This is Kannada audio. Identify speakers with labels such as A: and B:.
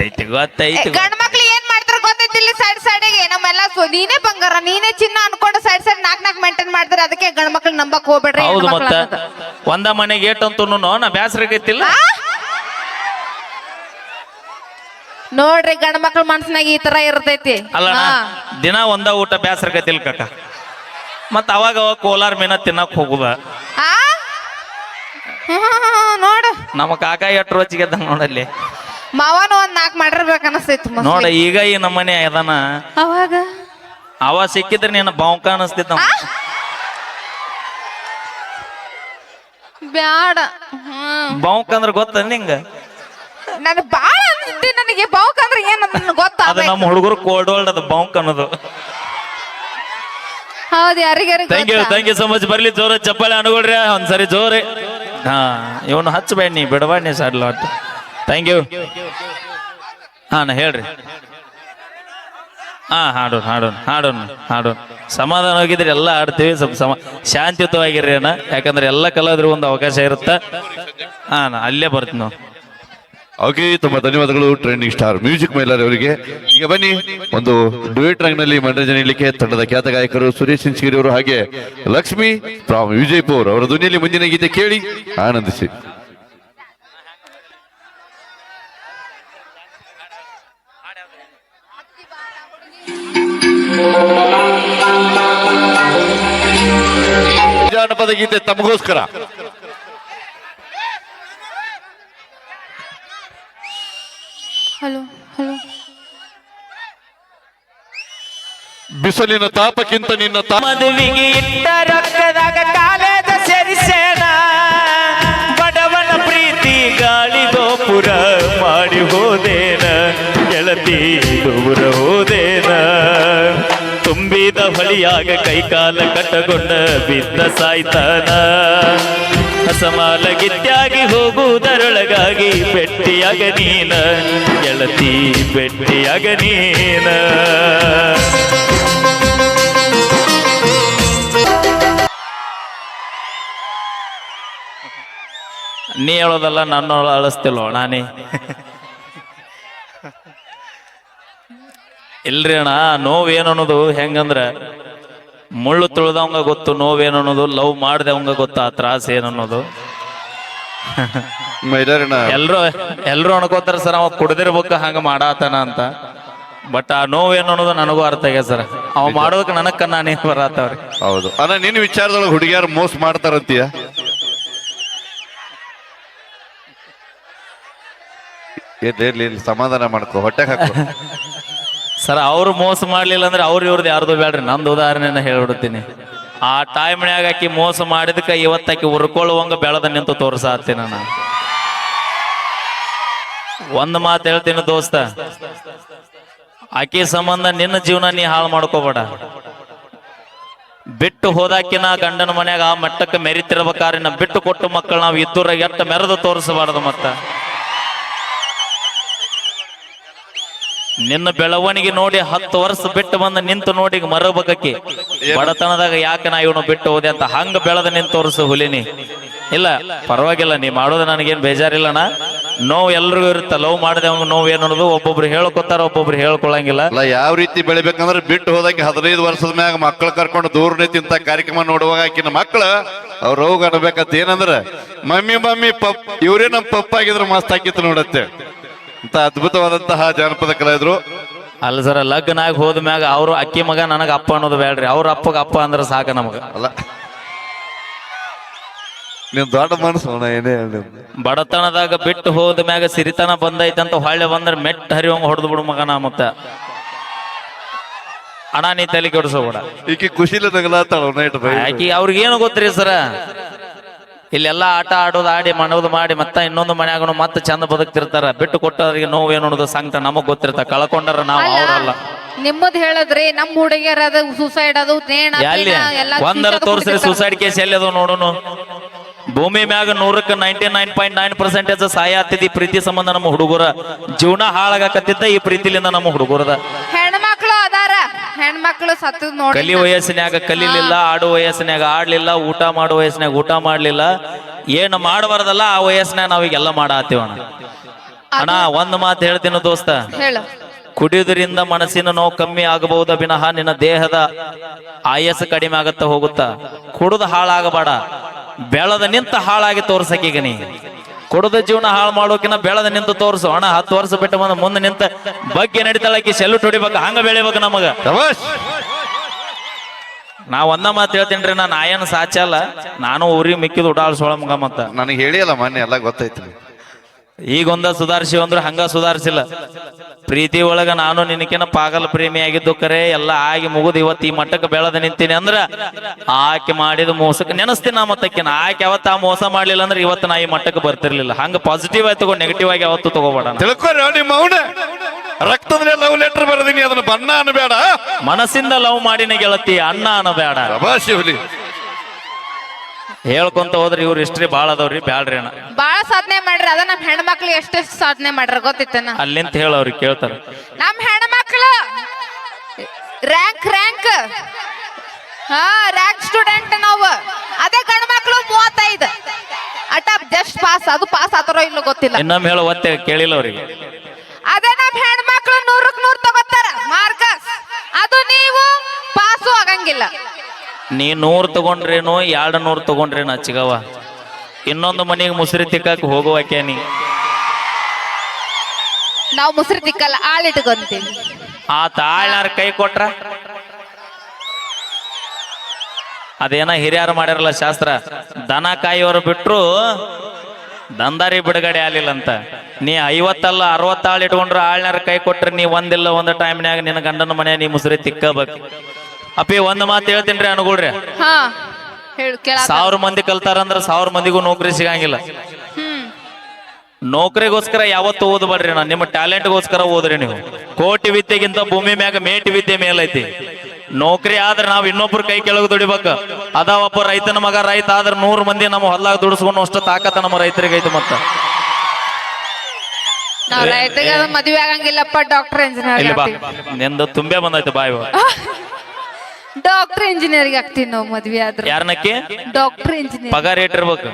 A: ಗೊತ್ತೈತಿ ಗೊತ್ತೈತಿ
B: ಗಂಡ ಮಕ್ಳು ಏನ್ ಮಾಡ್ತಾರ ಗೊತ್ತೈತಿಲ್ಲ ಸೈಡ್ ಸೈಡ್ಗೆ ನಮ್ಮೆಲ್ಲ ಸು- ನೀನೇ ಬಂಗಾರ ನೀನೇ ಚಿನ್ನ ಅನ್ಕೊಂಡು ಸೈಡ್ ಸೈಡ್ ನಾಕ್ ನಾಕ್ ಮೇಂಟೈನ್ ಮಾಡ್ತಾರೆ ಅದಕ್ಕೆ ಗಂಡ ಮಕ್ಳು ನಂಬಕ್ ಹೋಗ್ಬೇಡ್ರಿ
A: ಹೌದು
B: ಹೆಣ್ಮಕ್ಳು
A: ಮತ್ತ
B: ಅನ್ನೋದು.
A: ಒಂದ ಮನೆಗೆ ಏಟಂತೂ ನಾ ಬ್ಯಾಸರಾಗೈತಿಲ್ಲ
B: ಆ? ನೋಡ್ರಿ ಗಂಡ ಮಕ್ಳ ಮನ್ಸಿನಾಗ ಈ ತರ ಇರ್ತೈತಿ
A: ಅಲ್ಲ
B: ಹಾ.
A: ದಿನ ಒಂದ ಊಟ ಬ್ಯಾಸರಾಗೈತಿಲ್ ಕಾಕ ಮತ್ತ ಅವಾಗ ಅವಾಗ ಕೋಲಾರ ಮೀನ ತಿನ್ನಕ್ ಹೋಗುದ
B: ಆ? ಹ್ಮ್, ನೋಡು
A: ನಮ್ಮ ಕಾಕ ಎಷ್ಟ್ ರೋಚಿಗೆ ನೋಡಲ್ಲಿ
B: ಮಾವನು ಒಂದ್ ನಾಕ್ ಮಾಡಿರ್ಬೇಕು ಅನಸ್ತೈತಿ.
A: ನೋಡ ಈಗ ಈ ನಮ್ಮನೆ ಅದಾನ.
B: ಅವಾಗ?
A: ಅವ ಸಿಕ್ಕಿದ್ರೆ ನೀನು ಬಾಂಕ ಅನಸ್ತಿದ್ದ
B: ಬ್ಯಾಡ.
A: ಬಾಂಕ್ ಅಂದ್ರ ಗೊತ್ತ ನಿಂಗ?
B: ನನ್ ಬಾಳ ಅನ್ಸುತ್ತೆ ನನಗೆ ಬಾವುಕ ಅಂದ್ರೆ ಏನ್ ಗೊತ್ತ
A: ಅದು ನಮ್ಮ ಹುಡುಗರು ಕೋಲ್ಡ್ ವರ್ಲ್ಡ್ ಅದು ಬಾಂಕ್ ಅನ್ನೋದು.
B: ಹೌದು ಯಾರಿಗಾರಿ
A: thank you thank you so much ಬರ್ಲಿ ಜೋರ ಚಪ್ಪಾಳೆ ಅನುಗೊಳ್ರಿ ಒಂದ್ಸರಿ ಜೋರಿ. ಹಾ ಇವನು ಹಚ್ಚಬೇಡ ನೀ ಬಿಡಬೇಡ ನೀ ಸಡ್ಲ ಒಟ್ಟು ಥ್ಯಾಂಕ್ ಯು ಹಾಂ ಹೇಳ್ರಿ. ಹಾಂ ಹಾಡೋಣ ಹಾಡೋಣ ಹಾಡೋಣ ಹಾಡೋಣ ಸಮಾಧಾನ ಹೋಗಿದ್ರೆ ಎಲ್ಲ ಆಡ್ತೀವಿ ಸ್ವಲ್ಪ ಸಮ, ಶಾಂತಿಯುತವಾಗಿರ್ರಿ ಅಣ್ಣ. ಯಾಕಂದ್ರೆ ಎಲ್ಲ ಕಲಾವಿದ್ರು ಒಂದು ಅವಕಾಶ ಇರುತ್ತೆ? ಹಾಂ ಅಲ್ಲೇ ಬರ್ತೀನಿ ನಾವು
C: ಓಕೆ ತುಂಬ ಧನ್ಯವಾದಗಳು ಟ್ರೆಂಡಿಂಗ್ ಸ್ಟಾರ್ ಮ್ಯೂಸಿಕ್ ಮೈಲರ್ ಅವರಿಗೆ. ಈಗ ಬನ್ನಿ, ಒಂದು ಡ್ಯೂಯೇಟ್ ರಂಗ್ನಲ್ಲಿ ಮನರಂಜನೆ ನೀಡಲಿಕ್ಕೆ ತಂಡದ ಖ್ಯಾತ ಗಾಯಕರು ಸುರೇಶ್ ಸಿಂಚಗಿರಿ ಅವರು ಹಾಗೆ ಲಕ್ಷ್ಮಿ ಫ್ರಾಮ್ ವಿಜಯಪುರ್ ಅವರ ಧ್ವನಿಯಲ್ಲಿ ಮುಂದಿನ ಗೀತೆ ಕೇಳಿ ಆನಂದಿಸಿ. ಜಾನಪದ ಗೀತೆ ತಮಗೋಸ್ಕರ.
B: Hello hello.
C: ಬಿಸಿಲಿನ ತಾಪಕ್ಕಿಂತ ನಿನ್ನ
A: ಮದುವೆಗೆ ಇಟ್ಟ ರಕ್ತದಾಗ ಕಾಲೇಜ ಸೇರಿಸೇಣ ಬಡವನ ಪ್ರೀತಿ ಗಾಳಿ ಗೋಪುರ ಮಾಡಿ ಹೋದೇನ. ಗೆಳತಿ ದೂರ ಹೋದೇನ. ತುಂಬಿದ ಹೊಳಿಯಾಗ ಕೈಕಾಲ ಕಟ್ಟಗೊಂಡ ಬಿದ್ದ ಸಾಯ್ತಾನ. ಅಸಮಾಲ ಗಿತ್ಯಾಗಿ ಹೋಗುವುದರೊಳಗಾಗಿ ಬೆಟ್ಟಿಯಾಗ ನೀನ ಗೆಳತಿ ಬೆಟ್ಟಿಯಾಗ ನೀನ. ನೀ ಹೇಳೋದಲ್ಲ ನನ್ನ ಅಳಿಸ್ತಿಲ್ವ ನಾನೇ? ಇಲ್ರಿ ಅಣ್ಣ ನೋವೇನು ಅನ್ನೋದು ಹೆಂಗಂದ್ರ ಮುಳ್ಳು ತುಳ್ದವಂಗ ಗೊತ್ತು ನೋವೇನು ಅನ್ನೋದು ಲವ್ ಮಾಡ್ದವಂಗ ಗೊತ್ತು ಆ ತ್ರಾಸ
C: ಏನನ್ನೋದು.
A: ಎಲ್ರು ಎಲ್ರು ಅನ್ಕೋತಾರ ಸರ್ ಅವ ಕುಡ್ದಿರ್ಬೇಕು ಹಂಗ ಮಾಡಾತನ ಅಂತ. ಬಟ್ ಆ ನೋವೇನು ಅನ್ನೋದು ನನಗೂ ಅರ್ಥ ಆಗ್ಯ ಸರ್. ಅವ ಮಾಡೋದಕ್ಕೆ ನನಗ್ ಕಣ್ಣಾನೇ ಬರತ್ತವ್ರಿ.
C: ಹೌದು. ಅಣ್ಣ ನಿನ್ನ ವಿಚಾರದೊಳಗೆ ಹುಡುಗಿಯಾರು ಮೋಸ ಮಾಡ್ತಾರಂತೀಯ? ಇರ್ಲಿ ಇರ್ಲಿ, ಸಮಾಧಾನ ಮಾಡ್ಕೋ ಹೊಟ್ಟೆಗೆ ಹಾಕು
A: ಸರ್, ಅವ್ರು ಮೋಸ ಮಾಡ್ಲಿಲ್ಲ ಅಂದ್ರೆ ಅವ್ರು ಇವ್ರದ್ದು ಯಾರ್ದು ಬೇಡ್ರಿ ನಂದು ಉದಾಹರಣೆನ ಹೇಳ್ಬಿಡ್ತೀನಿ. ಆ ಟೈಮ್ನ್ಯಾಗ ಆಕಿ ಮೋಸ ಮಾಡಿದಕ್ಕೆ ಇವತ್ತಾಕಿ ಉರ್ಕೊಳ್ಳುವಂಗ ಬೆಳೆದ ನಿಂತು ತೋರ್ಸಾತೀನಿ ನಾನು. ಒಂದ್ ಮಾತು ಹೇಳ್ತೀನಿ ದೋಸ್ತ. ಆಕಿ ಸಂಬಂಧ ನಿನ್ನ ಜೀವನ ನೀ ಹಾಳು ಮಾಡ್ಕೋಬೇಡ. ಬಿಟ್ಟು ಹೋದಾಕಿನ ಗಂಡನ ಮನ್ಯಾಗ ಆ ಮಟ್ಟಕ್ಕೆ ಮೆರಿತಿರ್ಬೇಕಾದ್ರೆ ಬಿಟ್ಟು ಕೊಟ್ಟು ಮಕ್ಕಳು ನಾವು ಇದ್ದೂರ ಎಟ್ಟ ಮೆರೆದು ತೋರಿಸಬಾರ್ದು ಮತ್ತ. ನಿನ್ನ ಬೆಳವಣಿಗೆ ನೋಡಿ ಹತ್ತು ವರ್ಷ ಬಿಟ್ಟು ಬಂದ ನಿಂತು ನೋಡಿ ಮರಬಕಿ ಬಡತನದಾಗ ಯಾಕೆ ನಾ ಇವನು ಬಿಟ್ಟು ಹೋದೆ ಅಂತ ಹಂಗ ಬೆಳೆದ ನಿಂತು ತೋರಿಸು ಹುಲಿನಿ. ಇಲ್ಲ, ಪರವಾಗಿಲ್ಲ, ನೀ ಮಾಡೋದು ನನಗೇನು ಬೇಜಾರಿಲ್ಲಣ್ಣ. ನೋವು ಎಲ್ರಿಗೂ ಇರುತ್ತೆ, ಲವ್ ಮಾಡಿದೆ ನೋವು ಏನು ಅನ್ನೋದು ಒಬ್ಬೊಬ್ರು ಹೇಳ್ಕೊತಾರ, ಒಬ್ಬೊಬ್ರು ಹೇಳ್ಕೊಳಂಗಿಲ್ಲ.
C: ಅಲ್ಲ, ಯಾವ ರೀತಿ ಬೆಳಿಬೇಕಂದ್ರೆ ಬಿಟ್ಟು ಹೋದಕ್ಕೆ ಹದಿನೈದು ವರ್ಷದ ಮ್ಯಾಗ ಮಕ್ಕಳು ಕರ್ಕೊಂಡು ದೂರ ತಿಂತ ಕಾರ್ಯಕ್ರಮ ನೋಡುವಾಗ ಆಕಿನ ಮಕ್ಕಳು ಅವ್ರು ಹೋಗಿ ಅನ್ಬೇಕಂತ ಏನಂದ್ರೆ, ಮಮ್ಮಿ ಮಮ್ಮಿ, ಪಪ್, ಇವರೇ ನಮ್ಮ ಪಪ್ಪ ಆಗಿದ್ರು ಮಸ್ತ್ ಹಾಕಿತ್ತು ನೋಡತ್ತೆ. ಅಂತ ಅದ್ಭುತವಾದಂತಹ ಜಾನಪದ ಕಲಾವಿದರು.
A: ಅಲ್ಲ ಸರ ಲಗ್ನ ಆಗಿ ಹೋದ ಮ್ಯಾಗ ಅವ್ರು ಅಕ್ಕಿ ಮಗ ನನಗ ಅಪ್ಪ ಅನ್ನೋದು ಬೇಡ್ರಿ ಅವ್ರ ಅಪ್ಪಗ ಅಪ್ಪ ಅಂದ್ರೆ ಸಾಕ ನಮಗ.
C: ಅಲ್ಲ. ನೀವು ದೊಡ್ಡ ಮನಸ್ಸು ಅಣ್ಣ ಏನೇ ಹೇಳಿ
A: ಬಡತನದಾಗ ಬಿಟ್ಟು ಹೋದ ಮ್ಯಾಗ ಸಿರಿತನ ಬಂದೈತಂತ ಹೊಳ್ಳೆ ಬಂದ್ರೆ ಮೆಟ್ಟ ಹರಿವಂಗ ಹೊಡೆದು ಬಿಡು ಮಗನ ಮತ್ತ. ಅಣ್ಣ ನೀ ತಲೆ ಕೆಡಿಸೋಬೇಡ.
C: ಈಕಿ ಖುಷಿಲಿ ನಗಲಾತಾಳ ನೈಟ್ ಬೈ
A: ಆಕಿ ಅವ್ರಿಗೇನು ಗೊತ್ತ್ರಿ ಸರ? ಇಲ್ಲೆಲ್ಲ ಆಟ ಆಡೋದು ಆಡಿ ಮನೋದು ಮಾಡಿ ಮತ್ತೆ ಇನ್ನೊಂದು ಮನ್ಯಾಗನು ಮತ್ತೆ ಚಂದ ಬದುಕ್ತಿರ್ತಾರ. ಬಿಟ್ಟು ಕೊಟ್ಟವರಿಗೆ ನೋವು ಏನು ಅನ್ನೋದು ಸಂಕಟ ನಮಗ್ ಗೊತ್ತಿರ್ತ ಕಳ್ಕೊಂಡಾರ ನಾವು ಅವರಲ್ಲ.
B: ನಿಮ್ಮದ್ ಹೇಳದ್ರಿ ನಮ್ ಹುಡುಗಿಯರ ಅದು ಸೂಸೈಡ್ ಅದು ನೇಣ
A: ಎಲ್ಲಿ? ಒಂದರ ತೋರ್ಸ್ರಿ. ಸೂಸೈಡ್ ಕೇಸ್ ಎಲ್ಲಿ ಅದು ನೋಡೋನು? ಭೂಮಿ ಮ್ಯಾಗ ನೂರಕ್ಕೆ ninety nine point nine percentage ಸಹಾಯ ಈ ಪ್ರೀತಿ ಸಂಬಂಧ ನಮ್ಮ ಹುಡುಗರ. ಜೀವನ ಹಾಳಾಗಕತ್ತಿದ್ದ ಈ ಪ್ರೀತಿಲಿಂದ ನಮ್ಮ ಹುಡುಗರದ.
B: ಹೆಣ್ಮಕ್ಳು ಸತ್ತು ನೋಡಿ
A: ಕಲಿ ವಯಸ್ಸಿನಾಗ ಕಲಿಲಿಲ್ಲ ಆಡು ವಯಸ್ಸಿನಾಗ ಆಡ್ಲಿಲ್ಲ ಊಟ ಮಾಡೋ ವಯಸ್ಸಿನಾಗ ಊಟ ಮಾಡ್ಲಿಲ್ಲ. ಏನು ಮಾಡಬಾರ್ದಲ್ಲ ಆ ವಯಸ್ಸಿನಾಗ ನಾವೀಗೆಲ್ಲ ಮಾಡತ್ತೀವ ಅಣ್ಣ. ಒಂದ್ ಮಾತು ಹೇಳ್ತೀನಿ ದೋಸ್ತ.
B: ಹೇಳು.
A: ಕುಡಿಯುವುದರಿಂದ ಮನಸ್ಸಿನ ನೋವು ಕಮ್ಮಿ ಆಗಬಹುದ ವಿನಃ ನಿನ್ನ ದೇಹದ ಆಯಸ್ಸು ಕಡಿಮೆ ಆಗತ್ತ ಹೋಗುತ್ತ. ಕುಡಿದು ಹಾಳಾಗಬೇಡ. ಬೆಳೆದ ನಿಂತ ಹಾಳಾಗಿ ತೋರ್ಸಕೀಗ ನೀ. ಕುಡಿದ ಜೀವನ ಹಾಳು ಮಾಡೋಕಿನ ಬೆಳೆದ ನಿಂತು ತೋರಿಸು. ಅಣ್ಣ ಹತ್ತು ವರ್ಷ ಬಿಟ್ಟು ಬಂದ ಮುಂದೆ ನಿಂತ ಬಗ್ಗೆ ನಡಿತಾಳಕಿ ಸೆಲ್ಯೂಟ್ ಹೊಡಿಬೇಕು ಹಂಗ ಬೆಳಿಬೇಕು ನಮಗ. ನಾ ಒಂದ ಮಾತು ಹೇಳ್ತೀನಿ ನಾ ನಾಯನ್ ಸಾಚಲ್ಲ ನಾನು ಊರಿಗೆ ಮಿಕ್ಕಿದ ಉಡಾಳ್ಸೋಳ ಮಗ ಮತ್ತ.
C: ನನಗೆ ಹೇಳಿಯಲ್ಲ ಮೊನ್ನೆ ಎಲ್ಲ ಗೊತ್ತೈತಿ
A: ಈಗೊಂದ ಸುಧಾರಿಸಿ ಅಂದ್ರೆ ಹಂಗ ಸುಧಾರಿಸಿಲ್ಲ. ಪ್ರೀತಿ ಒಳಗ ನಾನು ನಿನಕಿನ ಪಾಗಲ್ ಪ್ರೇಮಿ ಆಗಿದ್ದು ಕರೆ ಎಲ್ಲ ಆಗಿ ಮುಗಿದು ಇವತ್ತು ಈ ಮಟ್ಟಕ್ಕೆ ಬೆಳೆದ ನಿಂತೀನಿ ಅಂದ್ರ ಆಕೆ ಮಾಡಿದ ಮೋಸಕ್ಕೆ ನೆನಸ್ತೀನಿ ನಾ ಮತ್ತಕ್ಕಿನ ಆಕೆ ಯಾವತ್ತ ಆ ಮೋಸ ಮಾಡ್ಲಿಲ್ಲ ಅಂದ್ರೆ ಇವತ್ತು ನಾ ಈ ಮಟ್ಟಕ್ಕೆ ಬರ್ತಿರ್ಲಿಲ್ಲ. ಹಂಗ ಪಾಸಿಟಿವ್ ಆಗಿ ತಗೋ ನೆಗೆಟಿವ್ ಆಗಿ ಅವತ್ತು ತಗೋಬೇಡ
C: ತಿಳ್ಕೊರಿ ನಿಮ್ಮ ಲವ್ ಲೆಟರ್ ಬರೆದಿನಿ ಅದನ್ನ ಬಣ್ಣ ಅನ್ಬೇಡ.
A: ಮನಸ್ಸಿಂದ ಲವ್ ಮಾಡಿನ ಗೆಳತಿ ಅಣ್ಣ ಅನ್ನಬೇಡ ಹೇಳ್ಕೊಂತ ಹೋದ್ರಿ ಇವ್ರ ಹಿಸ್ಟ್ರಿ ಬಾಳ ಅದಾವ್ರಿ ಬ್ಯಾಡ್ರಿ ಅಣ್ಣ.
B: ಬಾಳ ಸಾಧನೆ ಮಾಡ್ರಿ ಅದ ನಮ್ ಹೆಣ್ಮಕ್ಳು ಎಷ್ಟೆಷ್ಟು ಸಾಧನೆ ಮಾಡ್ರ ಗೊತ್ತಿತ್ತನ?
A: ಅಲ್ಲಿಂತ ಹೇಳ ಅವ್ರಿಗೆ ಕೇಳ್ತಾರ.
B: ನಮ್ ಹೆಣ್ಮಕ್ಳು ರ್ಯಾಂಕ್ ರ್ಯಾಂಕ್. ಹಾ ರ್ಯಾಂಕ್ ಸ್ಟೂಡೆಂಟ್ ನಾವು. ಅದೇ ಗಂಡ ಮಕ್ಳು ಮೂವತ್ತೈದು. ಅಟ ಜಸ್ಟ್ ಪಾಸ್ ಅದು ಪಾಸ್ ಆತರೋ ಇಲ್ಲ ಗೊತ್ತಿಲ್ಲ.
A: ಇನ್ನೊಮ್ಮೆ ಹೇಳೋ ಒತ್ತೆ ಕೇಳಿಲ್ಲ ಅವ್ರಿಗೆ.
B: ಅದೇ
A: ನೀ ನೂರು ತಗೊಂಡ್ರೇನು ಎರಡು ನೂರ್ ತಗೊಂಡ್ರೇನು ಚಿಗವ ಇನ್ನೊಂದು ಮನೆಗೆ ಮುಸುರಿ ತಿಕ್ಕಾಕ ಹೋಗುವಾಕೆ ನೀ.
B: ನಾವು ಮುಸ್ರಿ ತಿಕ್ಕಲ್ಲ ಆಳಿಟ್ಕೊಂತೀವಿ
A: ಆ ತಾಳ್ನಾರ ಕೈ ಕೊಟ್ರ? ಅದೇನ ಹಿರಿಯರು ಮಾಡ್ಯಾರಲ್ಲ ಶಾಸ್ತ್ರ ದನ ಕಾಯಿಯವರು ಬಿಟ್ರು ದಂದಾರಿ ಬಿಡುಗಡೆ ಆಗ್ಲಿಲ್ಲ ಅಂತ ನೀ ಐವತ್ತಲ್ಲ ಅರವತ್ತಾಳು ಆಳ್ ಇಟ್ಕೊಂಡ್ರು ಆಳ್ನಾರ ಕೈ ಕೊಟ್ರೆ ನೀ ಒಂದಿಲ್ಲ ಒಂದು ಟೈಮ್ನ್ಯಾಗ ನಿನ್ನ ಗಂಡನ ಮನೆ ನೀ ಮುಸುರಿ ತಿಕ್ಕಬೇಕು. ಅಪ್ಪಿ ಒಂದ್ ಮಾತು ಹೇಳ್ತೀನಿ ಅನುಗುಳ್ರಿ.
B: ಹಾ ಹೇಳು ಕೇಳ
A: ಸಾವಿರ ಮಂದಿ ಕಲ್ತಾರಂದ್ರ ಸಾವಿರ ಮಂದಿಗೂ ನೌಕರಿ ಸಿಗಂಗಿಲ್ಲ. ನೌಕರಿಗೋಸ್ಕರ ಯಾವತ್ತು ಓದಬೇಡ್ರಿ ನಾ ನಿಮ್ಮ ಟ್ಯಾಲೆಂಟ್ಗೋಸ್ಕರ ಓದ್ರಿ ನೀವು. ಕೋಟಿ ವಿದ್ಯೆಗಿಂತ ಭೂಮಿ ಮ್ಯಾಗ ಮೇಟಿ ವಿದ್ಯೆ ಮೇಲೈತಿ. ನೌಕರಿ ಆದ್ರೆ ನಾವ್ ಇನ್ನೊಬ್ರು ಕೈ ಕೆಳಗೆ ದುಡಿಬೇಕ. ಅದ ಒಬ್ಬ ರೈತನ ಮಗ ರೈತ ಆದ್ರ ನೂರ್ ಮಂದಿ ನಮ್ಮ ಹೊಲ್ದಾಗ ದುಡಿಸ್ಕೊಂಡು ಅಷ್ಟು ತಾಕತ್ತ ನಮ್ಮ ರೈತರಿಗೆ ಐತಿ ಮತ್ತ.
B: ನಾವ್ ಅದು ಮದ್ವೆ ಆಗಂಗಿಲ್ಲಪ್ಪ ಡಾಕ್ಟರ್ ಇಂಜಿನಿಯರ್
A: ನಿಂದು ತುಂಬೆ ಬಂದೈತೆ ಬಾಯ್.
B: ಡಾಕ್ಟರ್ ಇಂಜಿನಿಯರ್ ಆಗ್ತೀನಿ ನಾವು ಮದ್ವೆ ಆದ್ರೆ. ಡಾಕ್ಟರ್ ಇಂಜಿನಿಯರ್
A: ಪಗಾರ ಇಟ್ಟಿರ್ಬೇಕು